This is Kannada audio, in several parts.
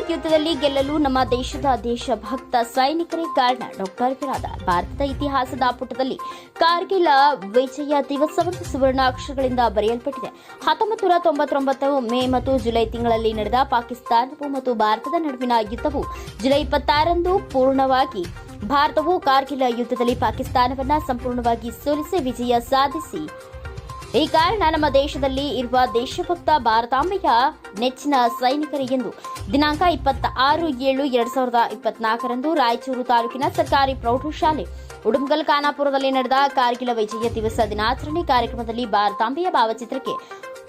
ಕಾರ್ಗಿಲ್ ಯುದ್ಧದಲ್ಲಿ ಗೆಲ್ಲಲು ನಮ್ಮ ದೇಶದ ದೇಶಭಕ್ತ ಸೈನಿಕರೇ ಕಾರಣ. ಡಾಕ್ಟರ್ ಭಾರತದ ಇತಿಹಾಸದ ಪುಟದಲ್ಲಿ ಕಾರ್ಗಿಲ್ ವಿಜಯ ದಿವಸವನ್ನು ಸುವರ್ಣಾಕ್ಷರಗಳಿಂದ ಬರೆಯಲ್ಪಟ್ಟಿದೆ. ಹತ್ತೊಂಬತ್ತು ನೂರ ತೊಂಬತ್ತೊಂಬತ್ತು ಮೇ ಮತ್ತು ಜುಲೈ ತಿಂಗಳಲ್ಲಿ ನಡೆದ ಪಾಕಿಸ್ತಾನವು ಮತ್ತು ಭಾರತದ ನಡುವಿನ ಯುದ್ಧವು ಜುಲೈ ಇಪ್ಪತ್ತಾರಂದು ಪೂರ್ಣವಾಗಿ ಭಾರತವು ಕಾರ್ಗಿಲ ಯುದ್ಧದಲ್ಲಿ ಪಾಕಿಸ್ತಾನವನ್ನು ಸಂಪೂರ್ಣವಾಗಿ ಸೋಲಿಸಿ ವಿಜಯ ಸಾಧಿಸಿ. ಈ ಕಾರಣ ನಮ್ಮ ದೇಶದಲ್ಲಿ ಇರುವ ದೇಶಭಕ್ತ ಭಾರತಾಂಬೆಯ ನೆಚ್ಚಿನ ಸೈನಿಕರು ದಿನಾಂಕ ಇಪ್ಪತ್ತ ಆರು ಏಳು ಎರಡ್ ಸಾವಿರದ ಇಪ್ಪತ್ನಾಲ್ಕರಂದು ರಾಯಚೂರು ತಾಲೂಕಿನ ಸರ್ಕಾರಿ ಪ್ರೌಢಶಾಲೆ ಉಡುಮಗಲ್ ಖಾನಾಪುರದಲ್ಲಿ ನಡೆದ ಕಾರ್ಗಿಲ ವಿಜಯ ದಿವಸ ದಿನಾಚರಣೆ ಕಾರ್ಯಕ್ರಮದಲ್ಲಿ ಭಾರತಾಂಬೆಯ ಭಾವಚಿತ್ರಕ್ಕೆ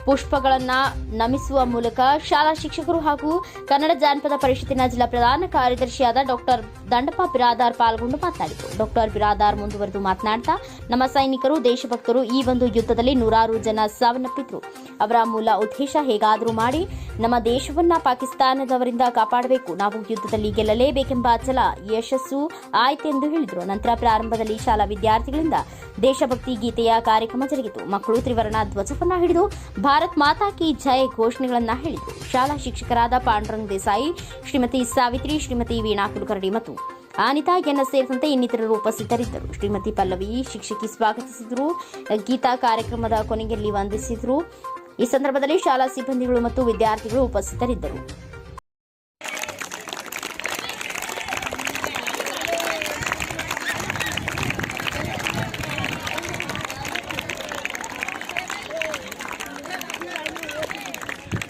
ಪುಷ್ಪಗಳನ್ನ ನಮಿಸುವ ಮೂಲಕ ಶಾಲಾ ಶಿಕ್ಷಕರು ಹಾಗೂ ಕನ್ನಡ ಜಾನಪದ ಪರಿಷತ್ತಿನ ಜಿಲ್ಲಾ ಪ್ರಧಾನ ಕಾರ್ಯದರ್ಶಿಯಾದ ಡಾಕ್ಟರ್ ದಂಡಪ್ಪ ಬಿರಾದಾರ್ ಪಾಲ್ಗೊಂಡು ಮಾತನಾಡಿದರು. ಡಾಕ್ಟರ್ ಬಿರಾದಾರ್ ಮುಂದುವರೆದು ಮಾತನಾಡ್ತಾ, ನಮ್ಮ ಸೈನಿಕರು, ದೇಶಭಕ್ತರು ಈ ಒಂದು ಯುದ್ಧದಲ್ಲಿ ನೂರಾರು ಜನ ಸಾವನ್ನಪ್ಪಿದ್ರು. ಅವರ ಮೂಲ ಉದ್ದೇಶ ಹೇಗಾದರೂ ಮಾಡಿ ನಮ್ಮ ದೇಶವನ್ನ ಪಾಕಿಸ್ತಾನದವರಿಂದ ಕಾಪಾಡಬೇಕು. ನಾವು ಯುದ್ಧದಲ್ಲಿ ಗೆಲ್ಲಲೇಬೇಕೆಂಬ ಛಲ, ಯಶಸ್ಸು ಆಯ್ತೆಂದು ಹೇಳಿದರು. ನಂತರ ಪ್ರಾರಂಭದಲ್ಲಿ ಶಾಲಾ ವಿದ್ಯಾರ್ಥಿಗಳಿಂದ ದೇಶಭಕ್ತಿ ಗೀತೆಯ ಕಾರ್ಯಕ್ರಮ ಜರುಗಿತು. ಮಕ್ಕಳು ತ್ರಿವರ್ಣ ಧ್ವಜವನ್ನ ಹಿಡಿದು ಭಾರತ್ ಮಾತಾ ಕಿ ಜಯ ಘೋಷಣೆಗಳನ್ನು ಹೇಳಿದರು ಶಾಲಾ ಶಿಕ್ಷಕರಾದ ಪಾಂಡುರಂಗ್ ದೇಸಾಯಿ, ಶ್ರೀಮತಿ ಸಾವಿತ್ರಿ, ಶ್ರೀಮತಿ ವೀಣಾ ಕುಲಕರ್ಣಿ ಮತ್ತು ಅನಿತಾ ಎನ್ನ ಸೇರಿದಂತೆ ಇನ್ನಿತರರು ಉಪಸ್ಥಿತರಿದ್ದರು. ಶ್ರೀಮತಿ ಪಲ್ಲವಿ ಶಿಕ್ಷಕಿ ಸ್ವಾಗತಿಸಿದರು. ಗೀತಾ ಕಾರ್ಯಕ್ರಮದ ಕೊನೆಯಲ್ಲಿ ವಂದಿಸಿದರು. ಈ ಸಂದರ್ಭದಲ್ಲಿ ಶಾಲಾ ಸಿಬ್ಬಂದಿಗಳು ಮತ್ತು ವಿದ್ಯಾರ್ಥಿಗಳು ಉಪಸ್ಥಿತರಿದ್ದರು.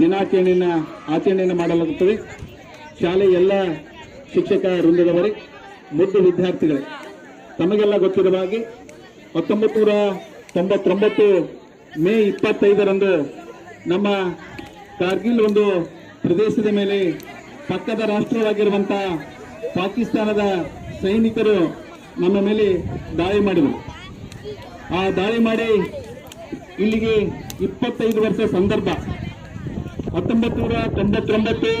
ದಿನಾಚರಣೆಯನ್ನ ಆಚರಣೆಯನ್ನು ಮಾಡಲಾಗುತ್ತದೆ. ಶಾಲೆಯ ಎಲ್ಲ ಶಿಕ್ಷಕ ವೃಂದದವರೇ, ಮುದ್ದು ವಿದ್ಯಾರ್ಥಿಗಳೇ, ತಮಗೆಲ್ಲ ಗೊತ್ತಿರುವ ಹಾಗೆ ಹತ್ತೊಂಬತ್ತು ನೂರ ತೊಂಬತ್ತೊಂಬತ್ತು ಮೇ ಇಪ್ಪತ್ತೈದರಂದು ನಮ್ಮ ಕಾರ್ಗಿಲ್ ಒಂದು ಪ್ರದೇಶದ ಮೇಲೆ ಪಕ್ಕದ ರಾಷ್ಟ್ರವಾಗಿರುವಂಥ ಪಾಕಿಸ್ತಾನದ ಸೈನಿಕರು ನಮ್ಮ ಮೇಲೆ ದಾಳಿ ಮಾಡಿದರು. ಆ ದಾಳಿ ಮಾಡಿ ಇಲ್ಲಿಗೆ ಇಪ್ಪತ್ತೈದು ವರ್ಷ ಸಂದರ್ಭ. ಹತ್ತೊಂಬತ್ತು ನೂರ ತೊಂಬತ್ತೊಂಬತ್ತು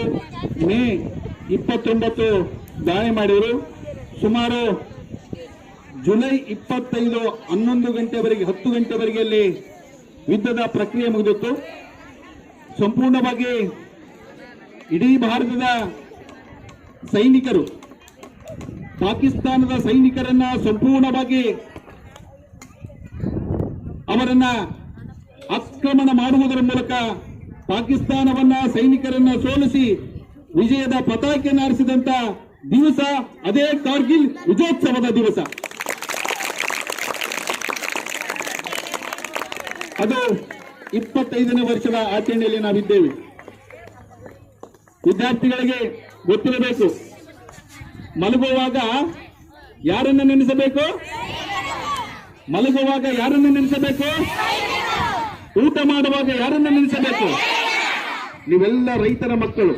ಮೇ ಇಪ್ಪತ್ತೊಂಬತ್ತು ದಾಳಿ ಮಾಡಿದರು. ಸುಮಾರು ಜುಲೈ ಇಪ್ಪತ್ತೈದು ಹನ್ನೊಂದು ಗಂಟೆವರೆಗೆ, ಹತ್ತು ಗಂಟೆವರೆಗೆ ಅಲ್ಲಿ ಯುದ್ಧದ ಪ್ರಕ್ರಿಯೆ ಮುಗಿದಿತ್ತು. ಸಂಪೂರ್ಣವಾಗಿ ಇಡೀ ಭಾರತದ ಸೈನಿಕರು, ಪಾಕಿಸ್ತಾನದ ಸೈನಿಕರನ್ನ ಸಂಪೂರ್ಣವಾಗಿ ಅವರನ್ನ ಆಕ್ರಮಣ ಮಾಡುವುದರ ಮೂಲಕ ಪಾಕಿಸ್ತಾನವನ್ನ ಸೈನಿಕರನ್ನ ಸೋಲಿಸಿ ವಿಜಯದ ಪತಾಕೆ ನಾರಿಸಿದಂತ ದಿವಸ ಅದೇ ಕಾರ್ಗಿಲ್ ವಿಜಯೋತ್ಸವದ ದಿವಸ. ಅದು ಇಪ್ಪತ್ತೈದನೇ ವರ್ಷದ ಆಚರಣೆಯಲ್ಲಿ ನಾವಿದ್ದೇವೆ. ವಿದ್ಯಾರ್ಥಿಗಳಿಗೆ ಗೊತ್ತಿರಬೇಕು. ಮಲಗುವಾಗ ಯಾರನ್ನ ನೆನೆಸಬೇಕು? ಮಲಗುವಾಗ ಯಾರನ್ನು ನೆನೆಸಬೇಕು? ಊಟ ಮಾಡುವಾಗ ಯಾರನ್ನ ನೆನೆಸಬೇಕು? ನೀವೆಲ್ಲ ರೈತರ ಮಕ್ಕಳು.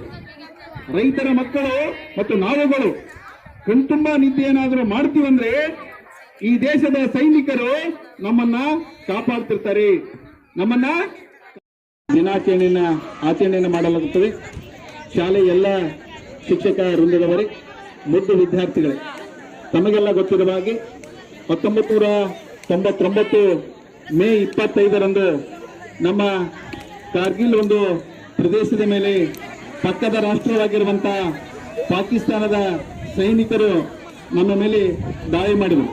ರೈತರ ಮಕ್ಕಳು ಮತ್ತು ನಾವುಗಳು. ಕಣ್ತುಂಬ ನಿದ್ದೆ ಏನಾದರೂ ಮಾಡ್ತೀವಂದ್ರೆ ಈ ದೇಶದ ಸೈನಿಕರು ನಮ್ಮನ್ನ ಕಾಪಾಡ್ತಿರ್ತಾರೆ. ನಮ್ಮನ್ನ ದಿನಾಚರಣೆಯನ್ನ ಆಚರಣೆಯನ್ನು ಮಾಡಲಾಗುತ್ತದೆ. ಶಾಲೆ ಎಲ್ಲ ಶಿಕ್ಷಕ ವೃಂದದವರೇ, ಮುದ್ದು ವಿದ್ಯಾರ್ಥಿಗಳೇ, ತಮಗೆಲ್ಲ ಗೊತ್ತಿರುವ ಹಾಗೆ ಹತ್ತೊಂಬತ್ತು ನೂರ ತೊಂಬತ್ತೊಂಬತ್ತು ಮೇ ಇಪ್ಪತ್ತೈದರಂದು ನಮ್ಮ ಕಾರ್ಗಿಲ್ ಒಂದು ಪ್ರದೇಶದ ಮೇಲೆ ಪಕ್ಕದ ರಾಷ್ಟ್ರವಾಗಿರುವಂತಹ ಪಾಕಿಸ್ತಾನದ ಸೈನಿಕರು ನಮ್ಮ ಮೇಲೆ ದಾಳಿ ಮಾಡಿದರು.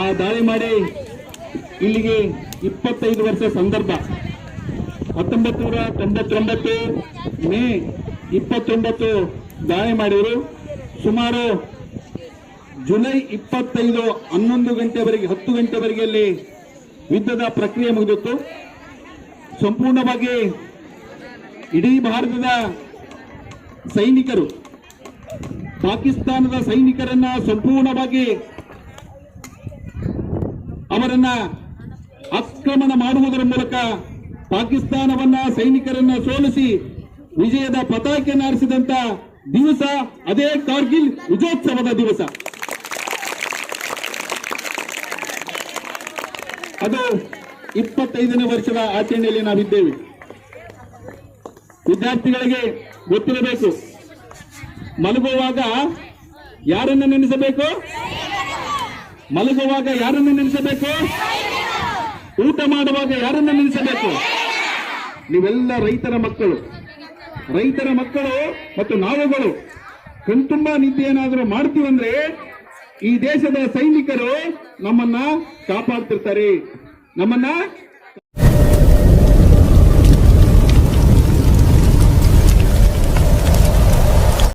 ಆ ದಾಳಿ ಮಾಡಿ ಇಲ್ಲಿಗೆ ಇಪ್ಪತ್ತೈದು ವರ್ಷ ಸಂದರ್ಭ. ಹತ್ತೊಂಬತ್ತು ನೂರ ತೊಂಬತ್ತೊಂಬತ್ತು ಮೇ ಇಪ್ಪತ್ತೊಂಬತ್ತು ದಾಳಿ ಮಾಡಿದರು. ಸುಮಾರು ಜುಲೈ ಇಪ್ಪತ್ತೈದು ಹನ್ನೊಂದು ಗಂಟೆವರೆಗೆ, ಹತ್ತು ಗಂಟೆವರೆಗೆ ಅಲ್ಲಿ ಯುದ್ಧದ ಪ್ರಕ್ರಿಯೆ ಮುಗಿದಿತ್ತು. ಸಂಪೂರ್ಣವಾಗಿ ಇಡೀ ಭಾರತದ ಸೈನಿಕರು, ಪಾಕಿಸ್ತಾನದ ಸೈನಿಕರನ್ನ ಸಂಪೂರ್ಣವಾಗಿ ಅವರನ್ನ ಆಕ್ರಮಣ ಮಾಡುವುದರ ಮೂಲಕ ಪಾಕಿಸ್ತಾನವನ್ನ ಸೈನಿಕರನ್ನ ಸೋಲಿಸಿ ವಿಜಯದ ಪತಾಕೆ ಹಾರಿಸಿದಂತ ದಿವಸ, ಅದೇ ಕಾರ್ಗಿಲ್ ವಿಜಯೋತ್ಸವದ ದಿವಸ. ಅದು ಇಪ್ಪತ್ತೈದನೇ ವರ್ಷದ ಆಚರಣೆಯಲ್ಲಿ ನಾವಿದ್ದೇವೆ. ವಿದ್ಯಾರ್ಥಿಗಳಿಗೆ ಗೊತ್ತಿರಬೇಕು. ಮಲಗುವಾಗ ಯಾರನ್ನ ನೆನೆಸಬೇಕು? ಮಲಗುವಾಗ ಯಾರನ್ನ ನೆನೆಸಬೇಕು? ಊಟ ಮಾಡುವಾಗ ಯಾರನ್ನ ನೆನೆಸಬೇಕು? ನೀವೆಲ್ಲ ರೈತರ ಮಕ್ಕಳು. ರೈತರ ಮಕ್ಕಳು ಮತ್ತು ನಾವುಗಳು. ಕಣ್ತುಂಬಾ ನಿದ್ದೆ ಏನಾದರೂ ಮಾಡ್ತೀವಂದ್ರೆ ಈ ದೇಶದ ಸೈನಿಕರು ನಮ್ಮನ್ನ ಕಾಪಾಡ್ತಿರ್ತಾರೆ. ನಮ್ಮನ್ನ